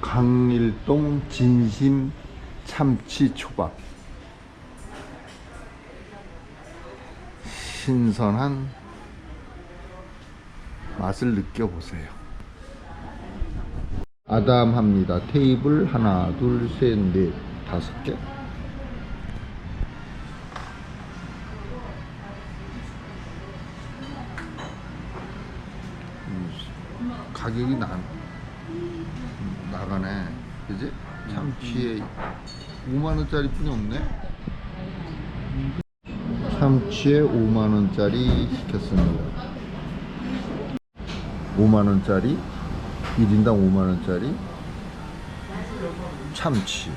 강일동 진심 참치 초밥. 신선한 맛을 느껴보세요. 아담합니다. 테이블 하나, 둘, 셋, 넷, 다섯 개. 음, 가격이 나, 나가네. 그지? 참치에 5만원짜리 뿐이 없네? 참치에 5만원짜리 시켰습니다. 5만원짜리, 1인당 5만원짜리 참치.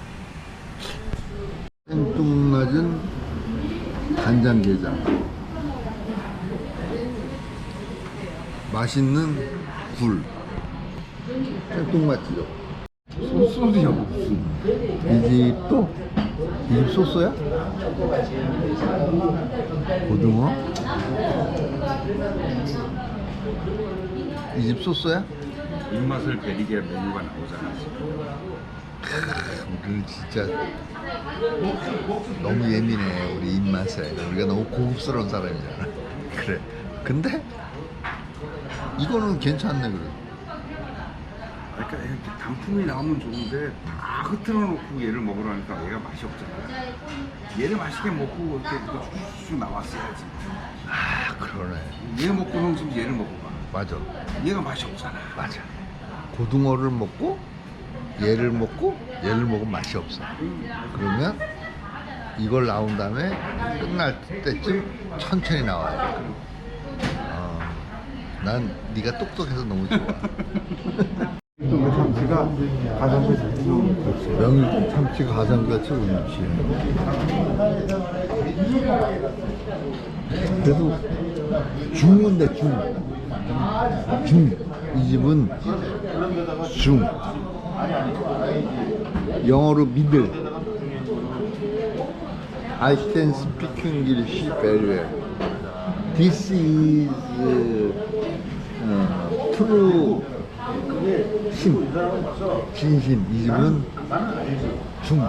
생뚱맞은 간장게장. 맛있는 굴. 생뚱맞지요? 소스야 무슨? 이 집도 이 집 소스야? 고등어? 이 집 소스야? 입맛을 베리게 메뉴가 나오잖아. 우리 진짜 너무 예민해 우리 입맛에 우리가 너무 고급스러운 사람이잖아 그래 근데 이거는 괜찮네 그래 그러니까 이렇게 단품이 나오면 좋은데 다 흐트러 놓고 얘를 먹으라니까 얘가 맛이 없잖아. 얘를 맛있게 먹고 이렇게 쭉쭉 나왔어야지. 아 그러네 얘 먹고 형 지금 얘를 먹어봐. 맞아 얘가 맛이 없잖아. 맞아 고등어를 먹고 얘를 먹고 얘를 먹으면 맛이 없어 그러면 이걸 나온 다음에 끝날 때쯤 천천히 나와야 돼 어, 난 네가 똑똑해서 너무 좋아 그 참치가 가성비 좋고 명일동 참치 가장같이 좋지 그래도 중인데 중. 중. 이 집은 중. 영어로 미들. I can speak English very well. This is uh, true 심. 진심. 이 집은 중.